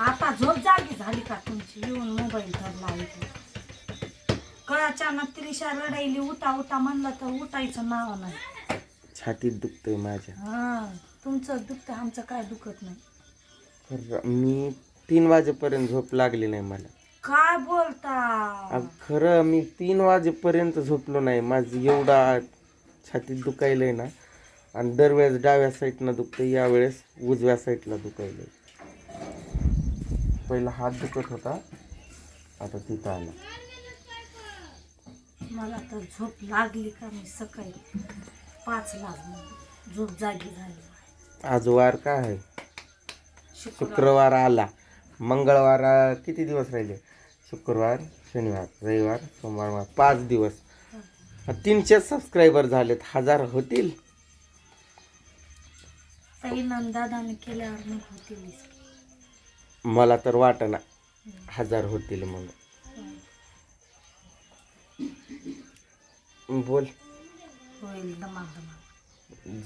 आता झोप जागी झाली का तुमची? येऊन मोबाईल धरला इथे कळाचानक त्रिशा रडायली उठा उठा म्हणलं तर उठायचं नाव नाही. छातीत दुखतंय माझ्या. हा तुमचं दुखतं आमचं काय दुखत नाही. मी तीन वाजेपर्यंत झोप लागली नाही मला. काय बोलता? खरं मी तीन वाजेपर्यंत झोपलो नाही. माझं एवढा छातीत दुखायलंय ना. आणि दरवेळेस डाव्या साईडनं दुखतं यावेळेस उजव्या साईडला दुखायलंय. पहिला हात दुखत होता आता तिथं आला. मला तर झोप लागली का मी सकाळी? पाच लागली झोप जागी झाली. आज वार काय आहे? शुक्रवार. आला. मंगळवार किती दिवस राहिले? शुक्रवार शनिवार रविवार सोमवार. पाच दिवस. तीनशे सबस्क्रायबर झालेत. हजार होतील? मग होतील मला तर वाटना हजार होतील म्हणून बोल. होईल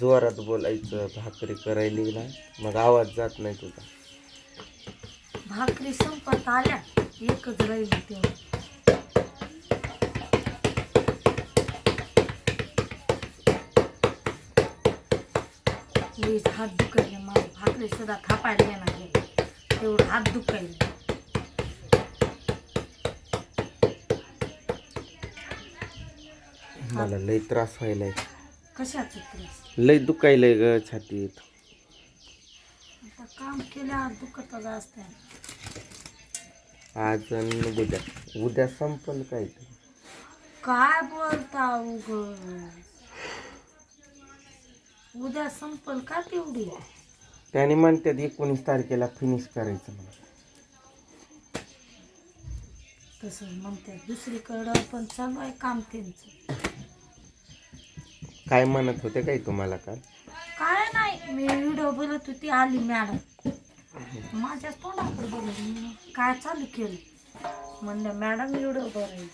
जोरात बोलायचं भाकरी करायली ना मग आवाज जात नाही तुझा. भाकरी संपत आल्या एकच राहिली तेव्हा. लईच हात दुखायले माझे भाकरी सुद्धा थापायला येणार गेले तेवढं हात दुखायले. मला लय त्रास व्हायलाय. कशाचं त्रास? लय दुखायलंय ग छातीत. आता काम केल्यावर दुखतच असते आज आणि उद्या. उद्या संपल काय ते काय बोलता उग? उद्या संपल का तेवढी? त्याने म्हणतात एकोणीस तारखेला फिनिश करायचं मला तसं म्हणते दुसरीकडं पण चालू आहे काम त्यांचं. काय म्हणत होते काय तुम्हाला काल? काय नाही मी व्हिडिओ बोलत होती आली मॅडम माझ्या तोंडाकडे बोलत मी काय चालू केलं? म्हणलं मॅडम व्हिडिओ बरं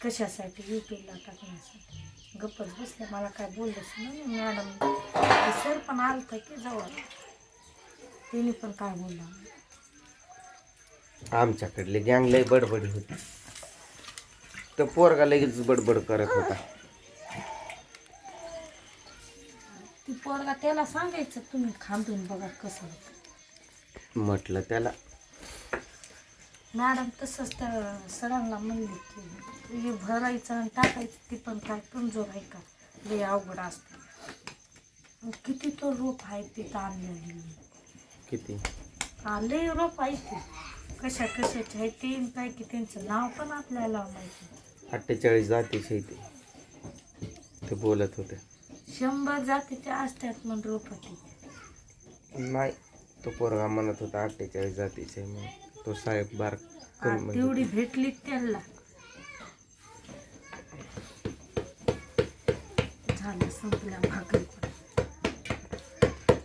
कशासाठी? युट्यूबला टाकण्यासाठी. गप्पच बसले मला काय बोललंच नाही. मॅडम सर पण आलं तर की जवळ. तिने पण काय बोलला? आमच्याकडले गँग लय बडबडी होती. तर पोरगा लगेच बडबड करत होता. ती पोरगा त्याला सांगायचं तुम्ही खांदून बघा कसं होतं. म्हटलं त्याला मॅडम तसंच त्या सरांना म्हणले की हे भरायचं आणि टाकायचं ती पण काय कमजोर आहे का? लय अवघड असते. किती तो रोप आहे तिथं आणलेली. किती? लय रोप आहे ते. कशा कशाचे आहे ते काय की त्यांचं नाव पण आपल्याला माहिती. अठ्ठेचाळीस जातीचे ते. ते बोलत होते. शंभर जातीचे असतात म्हणून रोप ते. नाही तो पोरगा म्हणत होता अठ्ठेचाळीस जातीचे मग तो साहेब बार म्हणजे तेवढी भेटली त्यांना झालं भाकरी.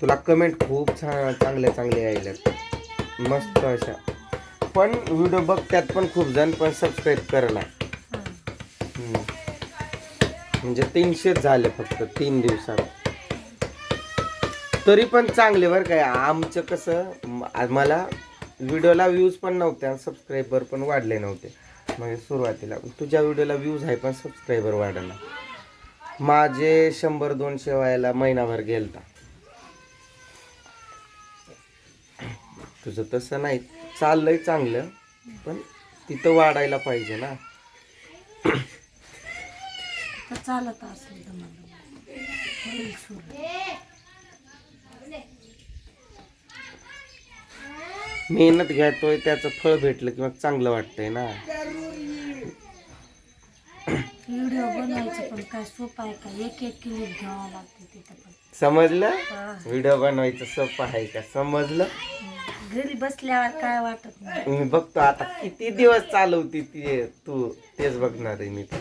तुला कमेंट खूप छान चांगल्या चांगल्या यायल्यात मस्त अशा पण व्हिडिओ बघतात पण खूप जण पण सबस्क्राईब. हम्म. म्हणजे तीनशेच झाले फक्त तीन दिवसात तरी पण चांगले बरं काय आमचं कसं मला व्हिडिओला व्ह्यूज पण नव्हते आणि सबस्क्रायबर पण वाढले नव्हते. म्हणजे सुरुवातीला. तुझ्या व्हिडिओला व्ह्यूज आहे पण सबस्क्रायबर वाढला माझे शंभर दोनशे व्हायला महिनाभर गेलता. तुझं तसं नाही. चाललंय चांगलं पण तिथं वाढायला पाहिजे ना. चालत असेल तर मला होईल सुरू मेहनत घेतोय त्याचं फळ भेटलं की मग चांगलं वाटतंय ना. व्हिडिओ बनवायचं पण काय सोपं आहे का? एक एक किलो घ्यावं लागते तिथं पण. समजलं. व्हिडिओ बनवायचं सोपं आहे का? समजलं? घरी बसल्यावर काय वाटत नाही. मी बघतो आता किती दिवस चालवती ती तू तेच बघणार आहे मी तर.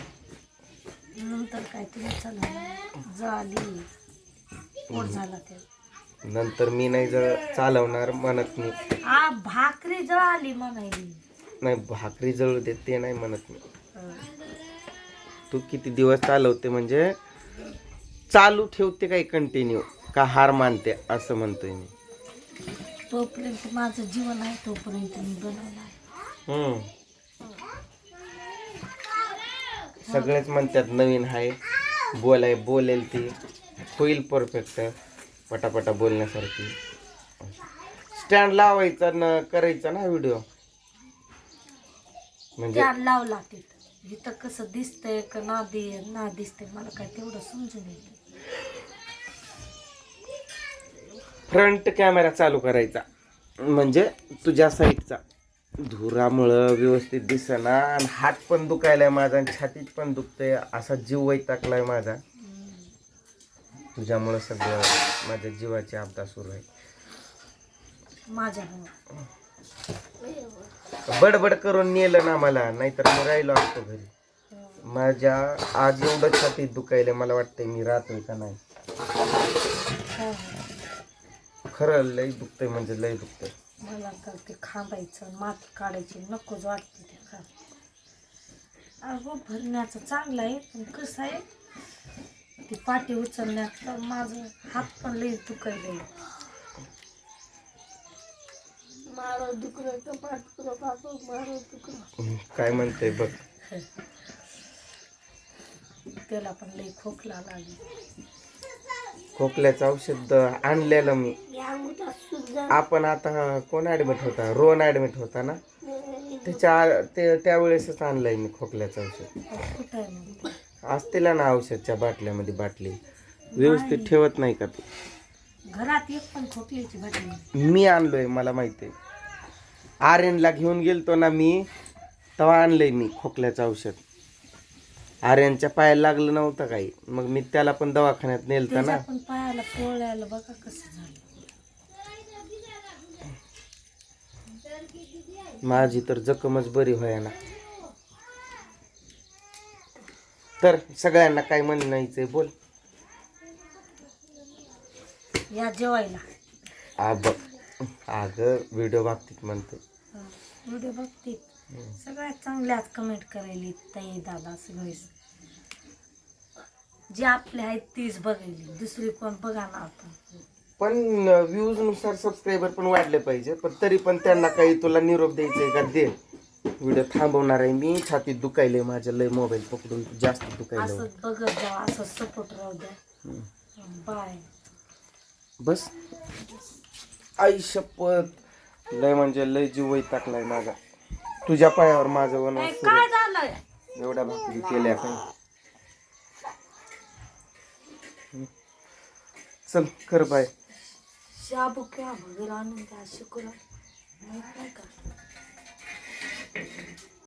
नंतर काय तुला चालू झाली. पोट झाला ते. नंतर मी नाही जर चालवणार म्हणत मी. आ भाकरी जळाली म्हणायली नाही भाकरी जळू देत ते नाही म्हणत मी. तू किती दिवस चालवते म्हणजे चालू ठेवते काही कंटिन्यू का हार मानते असं म्हणतोय मी. तोपर्यंत माझं जीवन आहे तोपर्यंत मी बनवलं आहे हम्म. सगळेच म्हणतात नवीन आहे बोलाय बोलेल ती. होईल परफेक्ट पटापटा बोलण्यासारखी. स्टँड लावायचा न करायचा ना व्हिडिओ म्हणजे लावला तिथं इथं कसं दिसतंय का ना दे ना दिसतंय मला काय तेवढं समजून येत फ्रंट कॅमेरा चालू करायचा. म्हणजे तुझ्या साईडचा धुरामुळं व्यवस्थित दिसेना आणि हात पण दुखायलाय माझा आणि छातीत पण दुखतंय. असा जीव वैतागलाय माझा. तुझ्यामुळं सगळं माझ्या जीवाची आपदा सुरू आहे. माझ्या बडबड करून नेलं ना मला नाहीतर मी राहिलो असतो घरी. माझ्या आज एवढं छातीत दुखायला मला वाटतंय मी राहतोय का नाही. खरं लय दुखतंय म्हणजे लय दुखतंय. मला ते खांबायचं माती काढायची नकोच वाटते ते अगो भरण्याचं चांगलं आहे पण कसं आहे ती पाठी उचलण्यात तर माझं हात पण लई दुखायला मारो दुखलं तर पाठ पुरं बाबा मारो दुखलं. हम्म, काय म्हणते बघ. त्याला पण लई खोकला लागली. खोकल्याचं औषध आणलेलं मी. आपण आता कोण ऍडमिट होता? रोहन ऍडमिट होता ना? त्याच्या आ- ते त्यावेळेसच आणलंय मी खोकल्याचं औषध. कुठं आहे मग असतील ना औषधच्या बाटल्यामध्ये बाटली? व्यवस्थित ठेवत नाही का तू? घरात एक पण खोकल्याची बाटली मी आणलोय मला माहिती आहे. आर्यनला घेऊन गेलतो ना मी तेव्हा आणलंय मी खोकल्याचं औषध. आर्यनच्या पायाला लागलं नव्हतं काही. मग मी त्याला पण दवाखान्यात नेलतं त्याच्या ना पण पायाला पोळ्याला बघा कसं झालं. माझी तर जखमच बरी होय ना तर सगळ्यांना काय म्हणायचंय बोल. या जेवायला. आ बघ अगं व्हिडिओ बाबतीत म्हणतो व्हिडिओ बघते सगळ्यात चांगल्यात कमेंट करायली ताई दादा सगळेच जे आपले आहेत तीच बघायली दुसरी कोण बघा ना आपण पण व्ह्यूजनुसार सबस्क्रायबर पण वाढले पाहिजे पण तरी पण त्यांना काही तुला निरोप द्यायचंय का? दे. व्हिडिओ थांबवणार आहे मी. छातीत दुखायले माझ्या. लय मोबाईल पकडून जास्त दुखायलं बघत जा असं सपोर्ट राहू द्या. हम्म. बाय बस. आई शपथ. लय म्हणजे लय जीव टाकलाय माझा. तुझ्या पायावर माझं वन काय एवढ्या भाकरी केल्या काय चल कर बाय. शाबू क्या भगर आणून द्या शुक्र